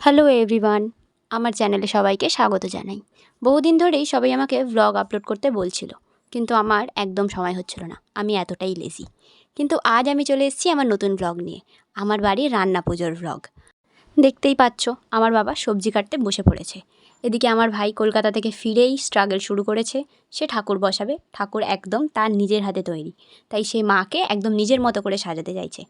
Hello everyone আমার চ্যানেলে সবাইকে স্বাগত জানাই। বহুদিন ধরেই সবাই আমাকে ভ্লগ আপলোড করতে বলছিল, কিন্তু আমার একদম সময় হচ্ছিল না। আমি এতটাই লেজি কিন্তু আজ আমি চলে এসেছি আমার নতুন ভ্লগ নিয়ে, আমার বাড়ির রান্না পুজোর ভ্লগ দেখতেই পাচ্ছ, আমার বাবা সবজি কাটতে বসে পড়েছে। এদিকে আমার ভাই কলকাতা থেকে ফিরেই স্ট্রাগল শুরু করেছে। সে ঠাকুর বসাবে, ঠাকুর একদম তার নিজের হাতে তৈরি। তাই সে মাকে একদম নিজের মতো করে সাজাতে চাইছে।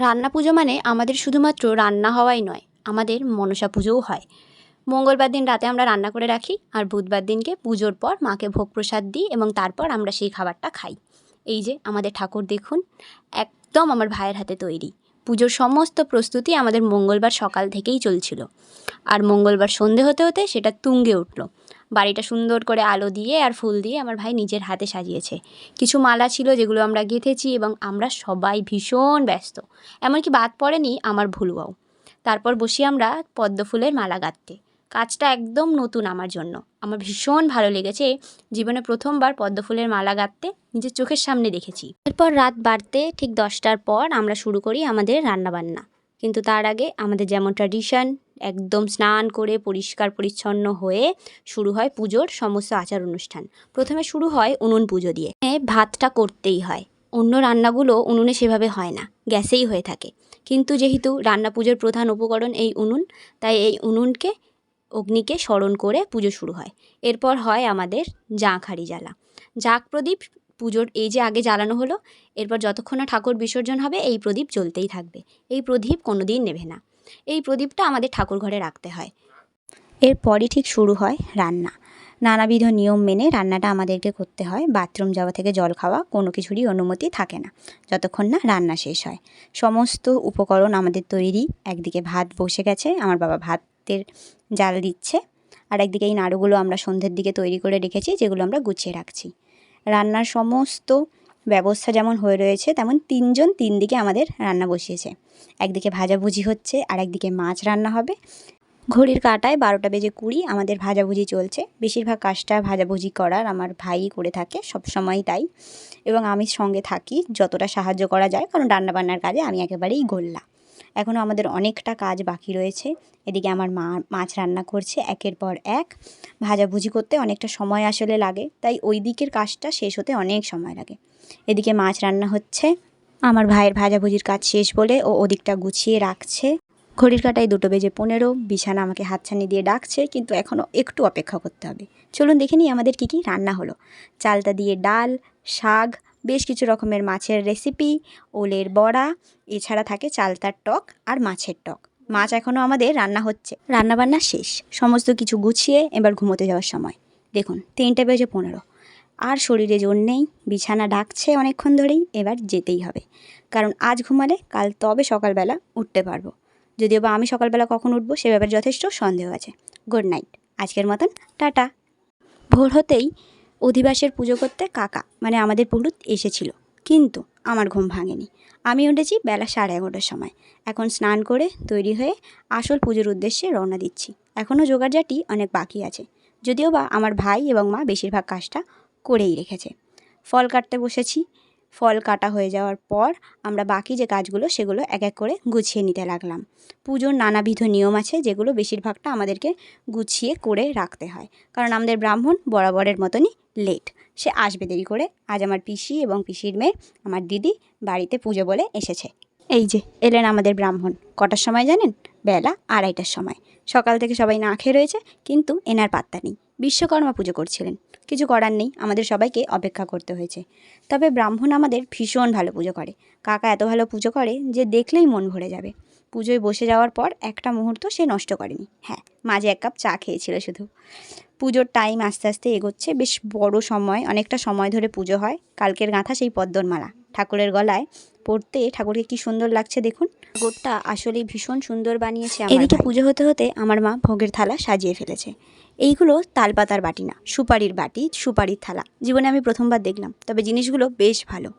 রান্না পুজো মানে আমাদের শুধুমাত্র রান্না হওয়াই নয় আমাদের মনসা পুজোও হয়। মঙ্গলবার দিন রাতে আমরা রান্না করে রাখি আর বুধবার দিনকে পুজোর পর মাকে ভোগ প্রসাদ দিই এবং তারপর আমরা সেই খাবারটা খাই। এই যে আমাদের ঠাকুর দেখুন, একদম আমার ভাইয়ের হাতে তৈরি। পুজোর সমস্ত প্রস্তুতি আমাদের মঙ্গলবার সকাল থেকেই চলছিল। আর মঙ্গলবার সন্ধে হতে হতে সেটা তুঙ্গে উঠল। বাড়িটা সুন্দর করে আলো দিয়ে আর ফুল দিয়ে আমার ভাই নিজের হাতে সাজিয়েছে। কিছু মালা ছিল যেগুলো আমরা গেঁথেছি এবং আমরা সবাই ভীষণ ব্যস্ত। এমনকি বাদ পড়েনি আমার ভুলুয়াও। তারপর বসি আমরা পদ্ম ফুলের মালা গাঁথতে। কাজটা একদম নতুন আমার জন্য। আমার ভীষণ ভালো লেগেছে জীবনে প্রথমবার পদ্ম ফুলের মালা গাঁথতে, নিজের চোখের সামনে দেখেছি। এরপর রাত বাড়তে ঠিক দশটার পর আমরা শুরু করি আমাদের রান্নাবান্না। কিন্তু তার আগে আমাদের যেমন ট্র্যাডিশন একদম স্নান করে পরিষ্কার পরিচ্ছন্ন হয়ে শুরু হয় পুজোর সমস্ত আচার অনুষ্ঠান। প্রথমে শুরু হয় উনুন পুজো দিয়ে। ভাতটা করতেই হয়। অন্য রান্নাগুলো উনুনে সেভাবে হয় না। গ্যাসেই হয়ে থাকে। কিন্তু যেহেতু রান্না পুজোর প্রধান উপকরণ এই উনুন, তাই এই উনুনকে, অগ্নিকে স্মরণ করে পুজো শুরু হয়। এরপর হয় আমাদের হাঁড়ি জ্বালা। জাঁক প্রদীপ পুজোর এই যে আগে জ্বালানো হলো, এরপর যতক্ষণ না ঠাকুর বিসর্জন হবে, এই প্রদীপ জ্বলতেই থাকবে। এই প্রদীপ কোনো দিন নেবে না। এই প্রদীপটা আমাদের ঠাকুর ঘরে রাখতে হয়। এরপরই ঠিক শুরু হয় রান্না। নানাবিধ নিয়ম মেনে রান্নাটা আমাদেরকে করতে হয়। বাথরুম যাওয়া থেকে জল খাওয়া কোনো কিছুরই অনুমতি থাকে না। যতক্ষণ না রান্না শেষ হয়। সমস্ত উপকরণ আমাদের তৈরি। একদিকে ভাত বসে গেছে, আমার বাবা ভাতের জাল দিচ্ছে। আর একদিকে এই নাড়ুগুলো আমরা সন্ধ্যের দিকে তৈরি করে রেখেছি, যেগুলো আমরা গুছিয়ে রাখছি। রান্নার সমস্ত ব্যবস্থা যেমন হয়ে রয়েছে, তেমন তিনজন তিন দিকে আমাদের রান্না বসিয়েছে। একদিকে ভাজাভুজি হচ্ছে আর একদিকে মাছ রান্না হবে। ঘড়ির কাটায় বারোটা বেজে কুড়ি, আমাদের ভাজাভুজি চলছে। বেশিরভাগ কাজটা ভাজাভুজি করার আমার ভাই করে থাকে সবসময়ই তাই। এবং আমি সঙ্গে থাকি, যতটা সাহায্য করা যায়, কারণ রান্নাবান্নার কাজে আমি একেবারেই গোল্লা। এখনও আমাদের অনেকটা কাজ বাকি রয়েছে। এদিকে আমার মা, মাছ রান্না করছে একের পর এক। ভাজাভুজি করতে অনেকটা সময় আসলে লাগে, তাই ওই দিকের কাজটা শেষ হতে অনেক সময় লাগে। এদিকে মাছ রান্না হচ্ছে। আমার ভাইয়ের ভাজাভুজির কাজ শেষ বলে ও ওদিকটা গুছিয়ে রাখছে। ঘড়ির কাটায় দুটো বেজে পনেরো, বিছানা আমাকে হাতছানি দিয়ে ডাকছে, কিন্তু এখনও একটু অপেক্ষা করতে হবে। চলুন দেখে নিই আমাদের কী কী রান্না হলো। চালতা দিয়ে ডাল, শাক, বেশ কিছু রকমের মাছের রেসিপি, ওলের বড়া, এছাড়া থাকে চালতার টক আর মাছের টক। মাছ এখনও আমাদের রান্না হচ্ছে। রান্নাবান্না শেষ। সমস্ত কিছু গুছিয়ে এবার ঘুমোতে যাওয়ার সময়। দেখুন, তিনটে বেজে পনেরো। আর শরীরে জোর নেই। বিছানা ডাকছে অনেকক্ষণ ধরেই। এবার যেতেই হবে। কারণ আজ ঘুমালে কাল তবে সকালবেলা উঠতে পারব। যদিও বা আমি সকালবেলা কখন উঠবো সে ব্যাপারে যথেষ্ট সন্দেহ আছে। গুড নাইট আজকের মতন, টাটা। ভোর হতেই অধিবাসের পুজো করতে কাকা মানে আমাদের পুরুত এসেছিল। কিন্তু আমার ঘুম ভাঙেনি। আমি উঠেছি বেলা সাড়ে এগারোটার সময়। এখন স্নান করে তৈরি হয়ে আসল পুজোর উদ্দেশ্যে রওনা দিচ্ছি। এখনও জোগাড়জাটি অনেক বাকি আছে। যদিও বা আমার ভাই এবং মা বেশিরভাগ কাজটা করেই রেখেছে। ফল কাটতে বসেছি। ফল কাটা হয়ে যাওয়ার পর আমরা বাকি যে কাজগুলো সেগুলো এক এক করে গুছিয়ে নিতে লাগলাম। পুজোর নানাবিধ নিয়ম আছে যেগুলো বেশিরভাগটা আমাদেরকে গুছিয়ে করে রাখতে হয়। কারণ আমাদের ব্রাহ্মণ বরাবরের মতনই লেট সে আসবে দেরি করে। আজ আমার পিসি এবং পিসির মেয়ে, আমার দিদি বাড়িতে পুজো বলে এসেছে। এই যে, এলেন আমাদের ব্রাহ্মণ। কটার সময় জানেন? বেলা আড়াইটার সময়। সকাল থেকে সবাই না খেয়ে রয়েছে, কিন্তু এনার পাত্তা নেই। বিশ্বকর্মা পুজো করছিলেন। কিছু করার নেই, আমাদের সবাইকে অপেক্ষা করতে হয়েছে। তবে ব্রাহ্মণ আমাদের ভীষণ ভালো পুজো করে। কাকা এত ভালো পুজো করে যে দেখলেই মন ভরে যাবে। পুজোয় বসে যাওয়ার পর একটা মুহূর্ত সে নষ্ট করেনি। হ্যাঁ মাঝে এক কাপ চা খেয়েছিল শুধু। পুজোর টাইম আস্তে আস্তে এগোচ্ছে। বেশ বড় সময়, অনেকটা সময় ধরে পুজো হয়। কালকের গাঁথা সেই পদ্মর মালা। ঠাকুরের গলায় পড়তে ঠাকুরকে কি সুন্দর লাগছে দেখুন। ঠাকুরটা আসলে ভীষণ সুন্দর বানিয়েছে এদিকে পুজো হতে হতে আমার মা ভোগের থালা সাজিয়ে ফেলেছে। এইগুলো তালপাতার বাটি না সুপারির বাটি সুপারির থালা। জীবনে আমি প্রথমবার দেখলাম তবে জিনিসগুলো বেশ ভালো।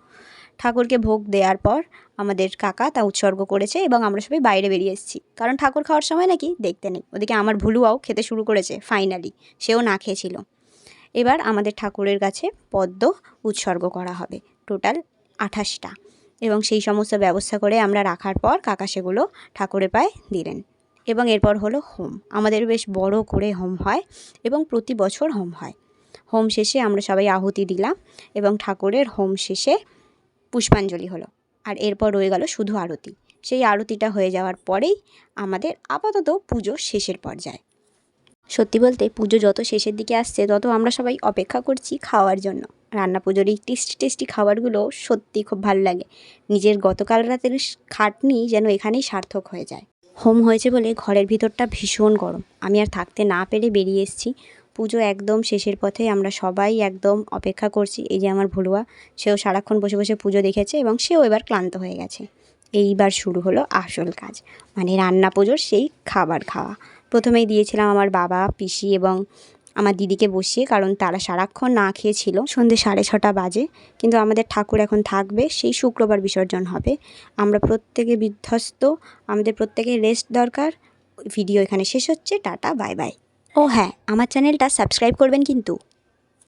ঠাকুরকে ভোগ দেওয়ার পর আমাদের কাকা তা উৎসর্গ করেছে এবং আমরা সবাই বাইরে বেরিয়ে এসেছি। কারণ ঠাকুর খাওয়ার সময় নাকি দেখতে নেই। ওদিকে আমার ভুলুয়াও খেতে শুরু করেছে ফাইনালি সেও না খেয়েছিল। এবার আমাদের ঠাকুরের কাছে পদ্ম উৎসর্গ করা হবে। টোটাল আঠাশটা। এবং সেই সমস্ত ব্যবস্থা করে আমরা রাখার পর কাকা সেগুলো ঠাকুরের পায়ে দিলেন। এবং এরপর হলো হোম। আমাদের বেশ বড় করে হোম হয় এবং প্রতি বছর হোম হয়। হোম শেষে আমরা সবাই আহুতি দিলাম এবং ঠাকুরের হোম শেষে পুষ্পাঞ্জলি হলো। আর এরপর রয়ে গেল শুধু আরতি। সেই আরতিটা হয়ে যাওয়ার পরেই আমাদের আপাতত পুজো শেষের পর্যায়ে। সত্যি বলতে পুজো যত শেষের দিকে আসছে, তত আমরা সবাই অপেক্ষা করছি খাওয়ার জন্য। রান্না পুজোর এই টেস্টি টেস্টি খাবারগুলো সত্যি খুব ভালো লাগে। নিজের গতকাল রাতের খাটনি যেন এখানেই সার্থক হয়ে যায়। হোম হয়েছে বলে ঘরের ভিতরটা ভীষণ গরম। আমি আর থাকতে না পেরে বেরিয়ে এসেছি। পুজো একদম শেষের পথে আমরা সবাই একদম অপেক্ষা করছি। এই যে আমার ভুলুয়া, সেও সারাক্ষণ বসে বসে পুজো দেখেছে এবং সেও এবার ক্লান্ত হয়ে গেছে। এইবার শুরু হলো আসল কাজ মানে রান্না পুজোর সেই খাবার খাওয়া। প্রথমেই দিয়েছিলাম আমার বাবা, পিসি এবং আমার দিদিকে বসিয়ে, কারণ তারা সারাক্ষণ না খেয়েছিল। সন্ধে সাড়ে ছটা বাজে, কিন্তু আমাদের ঠাকুর এখন থাকবে, সেই শুক্রবার বিসর্জন হবে। আমরা প্রত্যেকে বিধ্বস্ত, আমাদের প্রত্যেকে রেস্ট দরকার। ভিডিও এখানে শেষ হচ্ছে, টাটা বাই বাই ও হ্যাঁ আমার চ্যানেলটা সাবস্ক্রাইব করবেন কিন্তু।